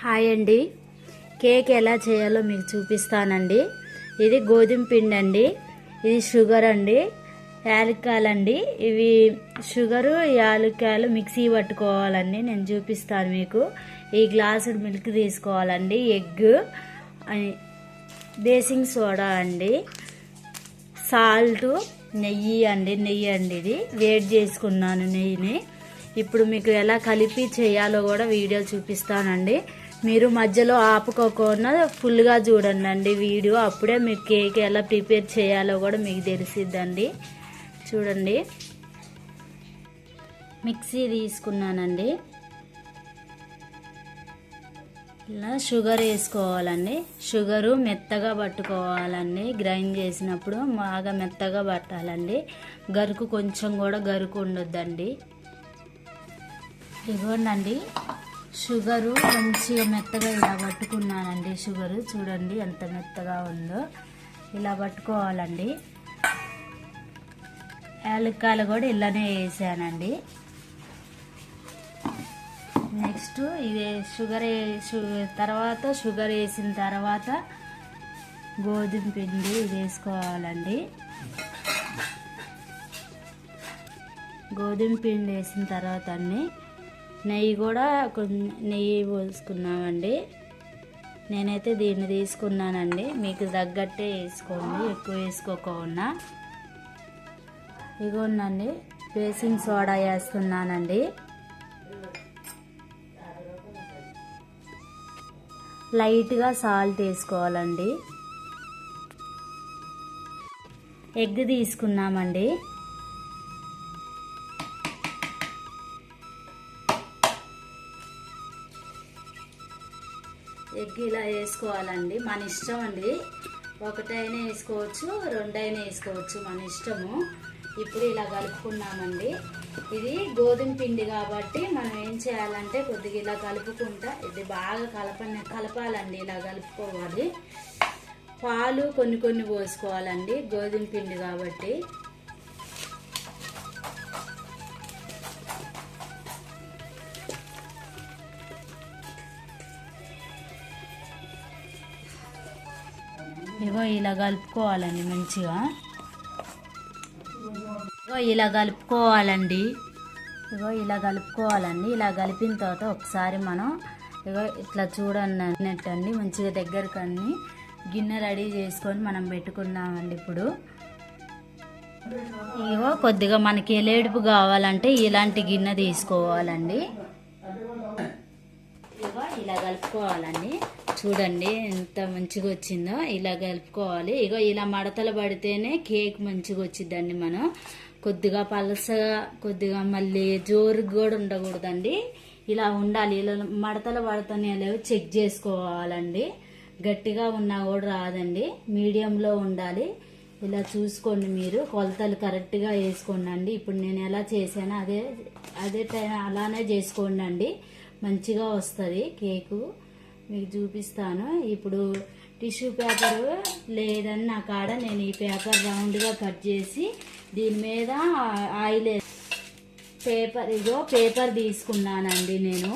Hi అండి cake ఎలా చేయాలో మీకు చూపిస్తానండి. ఇది గోధుమ పిండి అండి ఇది షుగర్ అండి యాలక్కాయలు అండి ఇవి షుగరు యాలక్కాయలు మిక్సీ పట్టుకోవాలండి. నేను చూపిస్తాను మీకు. ఈ గ్లాసుడు మిల్క్ తీసుకోవాలండి. ఎగ్ బేసింగ్ సోడా అండి. సాల్ట్ నెయ్యి అండి. నెయ్యి అండి ఇది. వేడి చేసుకున్నాను నెయ్యిని. ఇప్పుడు మీకు ఎలా కలిపి చేయాలో కూడా వీడియో చూపిస్తానండి. మీరు మధ్యలో ఆపుకోకుండా ఫుల్గా చూడండి అండి వీడియో. అప్పుడే మీకు కేక్ ఎలా ప్రిపేర్ చేయాలో కూడా మీకు తెలిసిద్దండి. చూడండి. మిక్సీ తీసుకున్నానండి. ఇలా షుగర్ వేసుకోవాలండి. షుగరు మెత్తగా పట్టుకోవాలండి. గ్రైండ్ చేసినప్పుడు బాగా మెత్తగా పట్టాలండి. గరుకు కొంచెం కూడా గరుకు ఉండొద్దండి. ఇదిగోండి షుగరు మంచిగా మెత్తగా ఇలా పట్టుకున్నానండి షుగరు. చూడండి ఎంత మెత్తగా ఉందో. ఇలా పట్టుకోవాలండి. యాలక్కాయలు కూడా ఇలానే వేసానండి. నెక్స్ట్ ఇది షుగర్ తర్వాత షుగర్ వేసిన తర్వాత గోధుమ పిండి వేసుకోవాలండి. గోధుమ పిండి వేసిన తర్వాత అన్ని నెయ్యి కూడా కొన్ని నెయ్యి పోసుకున్నామండి. నేనైతే దీన్ని తీసుకున్నానండి. మీకు తగ్గట్టే వేసుకోండి. ఎక్కువ వేసుకోకుండా ఇగోనండి బేసింగ్ సోడా వేస్తున్నానండి. లైట్గా సాల్ట్ వేసుకోవాలండి. ఎగ్ తీసుకున్నామండి. ఎగ్ ఇలా వేసుకోవాలండి. మన ఇష్టం అండి. ఒకటైనా వేసుకోవచ్చు రెండైనా వేసుకోవచ్చు మన ఇష్టము. ఇప్పుడు ఇలా కలుపుకున్నామండి. ఇది గోధుమ పిండి కాబట్టి మనం ఏం చేయాలంటే కొద్దిగా ఇలా కలుపుకుంటా ఇది బాగా కలప కలపాలండి ఇలా కలుపుకోవాలి. పాలు కొన్ని కొన్ని పోసుకోవాలండి గోధుమ పిండి కాబట్టి. ఇగో ఇలా కలుపుకోవాలండి మంచిగా. ఇగో ఇలా కలుపుకోవాలండి. ఇగో ఇలా కలుపుకోవాలండి. ఇలా కలిపిన తర్వాత ఒకసారి మనం ఇగో ఇట్లా చూడండి అండి మంచిగా దగ్గరకు అన్ని గిన్నె రెడీ చేసుకొని మనం పెట్టుకున్నామండి ఇప్పుడు. ఇగో కొద్దిగా మనకి ఎలేడుపు కావాలంటే ఇలాంటి గిన్నె తీసుకోవాలండి. ఇగో ఇలా కలుపుకోవాలండి. చూడండి ఎంత మంచిగా వచ్చిందో ఇలా కలుపుకోవాలి. ఇగో ఇలా మడతలు పడితేనే కేక్ మంచిగా వచ్చిద్దండి మనం. కొద్దిగా పలసగా కొద్దిగా మళ్ళీ జోరుగా కూడా ఉండకూడదండి. ఇలా ఉండాలి. ఇలా మడతలు పడుతున్నాయో లేవో చెక్ చేసుకోవాలండి. గట్టిగా ఉన్నా కూడా రాదండి. మీడియంలో ఉండాలి. ఇలా చూసుకోండి మీరు. కొలతలు కరెక్ట్గా వేసుకోండి అండి ఇప్పుడు నేను ఎలా చేశానో అదే అదే టైం అలానే చేసుకోండి అండి మంచిగా వస్తుంది కేకు. మీకు చూపిస్తాను. ఇప్పుడు టిష్యూ పేపర్ లేదని నా కాడ నేను ఈ పేపర్ రౌండ్గా కట్ చేసి దీని మీద ఆయిల్ పేపర్ ఇదో పేపర్ తీసుకున్నానండి నేను.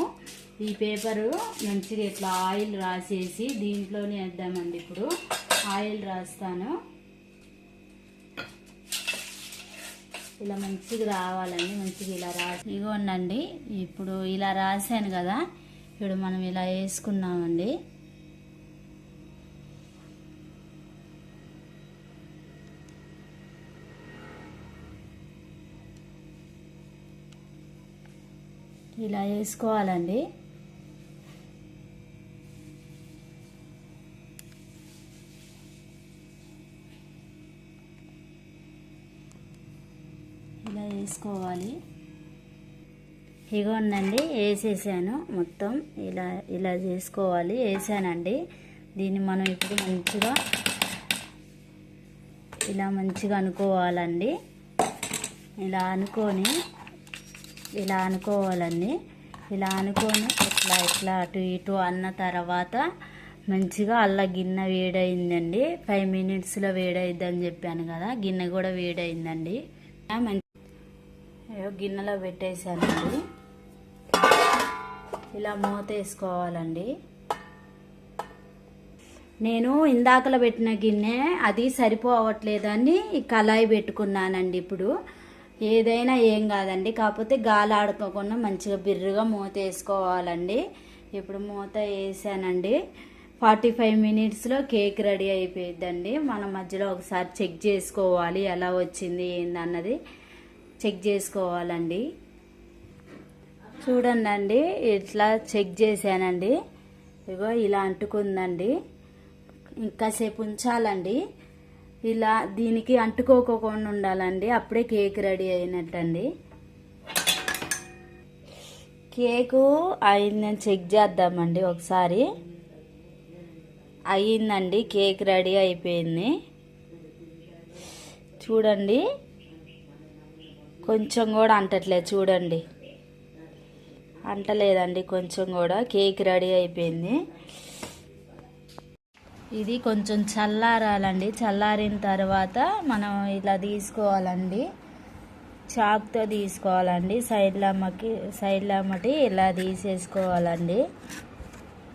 ఈ పేపరు మంచిగా ఇట్లా ఆయిల్ రాసేసి దీంట్లోనే వేద్దామండి ఇప్పుడు. ఆయిల్ రాస్తాను. ఇలా మంచిగా రావాలండి మంచిగా ఇలా రాసి ఇగోండి ఇప్పుడు ఇలా రాశాను కదా. ఇప్పుడు మనం ఇలా వేసుకున్నామండి. ఇలా వేసుకోవాలండి. ఇలా వేసుకోవాలి. ఇగోండి వేసేసాను. మొత్తం ఇలా ఇలా చేసుకోవాలి. వేసానండి. దీన్ని మనం ఇప్పుడు మంచిగా ఇలా మంచిగా అనుకోవాలండి. ఇలా అనుకొని ఇలా అనుకోవాలండి. ఇలా అనుకొని ఇట్లా ఇట్లా అటు ఇటు అన్న తర్వాత మంచిగా అల్ల గిన్నె వేడైందండి. ఫైవ్ మినిట్స్లో వేడైద్దని చెప్పాను కదా గిన్నె కూడా వేడైందండి. మంచి గిన్నెలో పెట్టేశానండి. ఇలా మూత వేసుకోవాలండి. నేను ఇందాకల పెట్టిన గిన్నె అది సరిపోవట్లేదని కళాయి పెట్టుకున్నానండి ఇప్పుడు. ఏదైనా ఏం కాదండి. కాకపోతే గాలి ఆడుకోకుండా మంచిగా బిర్రుగా మూత వేసుకోవాలండి. ఇప్పుడు మూత వేసానండి. ఫార్టీ ఫైవ్ మినిట్స్లో కేక్ రెడీ అయిపోయిద్దండి. మనం మధ్యలో ఒకసారి చెక్ చేసుకోవాలి. ఎలా వచ్చింది ఏందన్నది చెక్ చేసుకోవాలండి. చూడండి అండి ఇట్లా చెక్ చేశానండి. ఇగో ఇలా అంటుకుందండి. ఇంకాసేపు ఉంచాలండి. ఇలా దీనికి అంటుకోకుండా ఉండాలండి. అప్పుడే కేక్ రెడీ అయినట్టండి. కేకు అయిందని చెక్ చేద్దామండి ఒకసారి. అయ్యిందండి కేక్ రెడీ అయిపోయింది. చూడండి. కొంచెం కూడా అంటట్లేదు చూడండి. అంటలేదండి కొంచెం కూడా. కేక్ రెడీ అయిపోయింది. ఇది కొంచెం చల్లారాలండి. చల్లారిన తర్వాత మనం ఇలా తీసుకోవాలండి. చాక్తో తీసుకోవాలండి. సైడ్లో అమ్మకి సైడ్లో ఇలా తీసేసుకోవాలండి.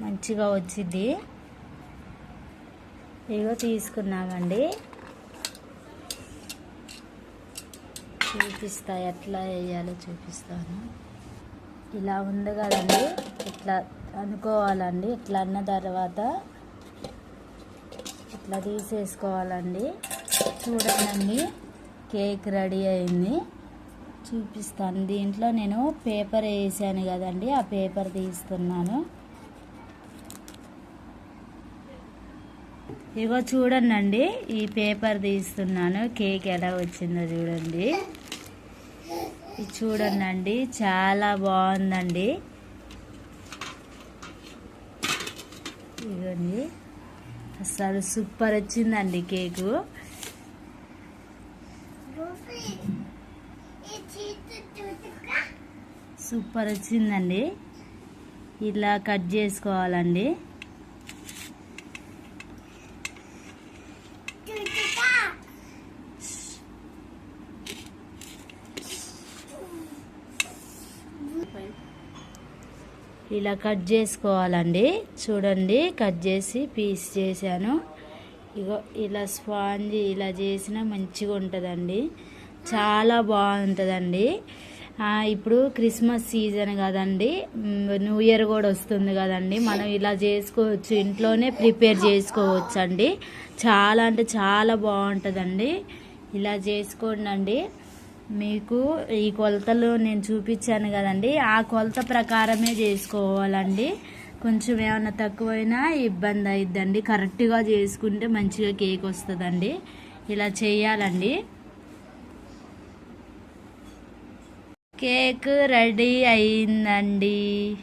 మంచిగా వచ్చింది ఇగో తీసుకున్నామండి. చూపిస్తా ఎట్లా వేయాలో చూపిస్తాను. ఇలా ఉంది కదండి. ఇట్లా అనుకోవాలండి. ఇట్లా అన్న తర్వాత ఇట్లా తీసేసుకోవాలండి. చూడండి కేక్ రెడీ అయింది. చూపిస్తాను. దీంట్లో నేను పేపర్ వేసాను కదండి. ఆ పేపర్ తీస్తున్నాను. ఇగో చూడండి ఈ పేపర్ తీస్తున్నాను. కేక్ ఎలా వచ్చిందో చూడండి. ఇది చూడండి చాలా బాగుందండి. ఇదిగోండి అసలు సూపర్ వచ్చిందండి కేకు. సూపర్ వచ్చిందండి. ఇలా కట్ చేసుకోవాలండి. ఇలా కట్ చేసుకోవాలండి. చూడండి కట్ చేసి పీస్ చేశాను. ఇగో ఇలా స్పాంజ్ ఇలా చేసిన మంచిగా ఉంటుందండి. చాలా బాగుంటుందండి. ఇప్పుడు క్రిస్మస్ సీజన్ కదండి. న్యూ ఇయర్ కూడా వస్తుంది కదండి. మనం ఇలా చేసుకోవచ్చు ఇంట్లోనే ప్రిపేర్ చేసుకోవచ్చు అండి చాలా అంటే చాలా బాగుంటుందండి. ఇలా చేసుకోండి మీకు ఈ కొలతలు నేను చూపించాను కదండి. ఆ కొలత ప్రకారమే చేసుకోవాలండి. కొంచెం ఏమైనా తక్కువైనా ఇబ్బంది అయిద్దండి. కరెక్ట్గా చేసుకుంటే మంచిగా కేక్ వస్తుందండి. ఇలా చేయాలండి. కేక్ రెడీ అయిందండి.